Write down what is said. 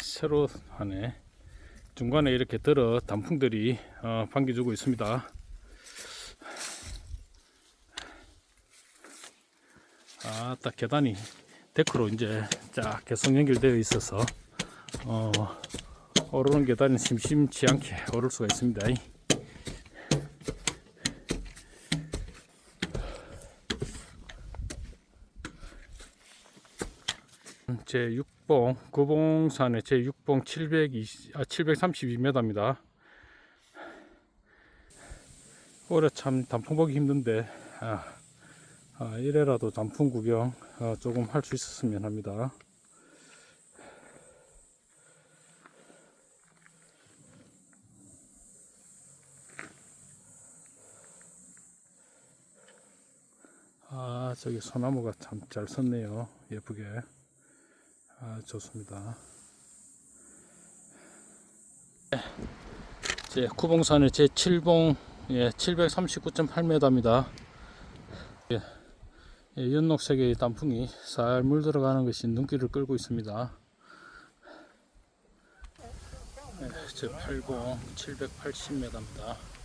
새로 하네. 중간에 이렇게 들어 단풍들이 어, 반겨주고 있습니다. 아, 딱 계단이 데크로 이제 쫙 계속 연결되어 있어서 어, 오르는 계단은 심심치 않게 오를 수가 있습니다. 제 6봉 구봉산의 제 6봉 720, 아, 732m입니다. 올해 참 단풍 보기 힘든데 아, 아, 이래라도 단풍 구경 어, 조금 할 수 있었으면 합니다. 아 저기 소나무가 참 잘 섰네요 예쁘게 아 좋습니다. 제 구봉산의 제 7봉 예, 739.8m입니다. 예, 예, 연녹색의 단풍이 살 물들어가는 것이 눈길을 끌고 있습니다. 예, 제 8봉 780m입니다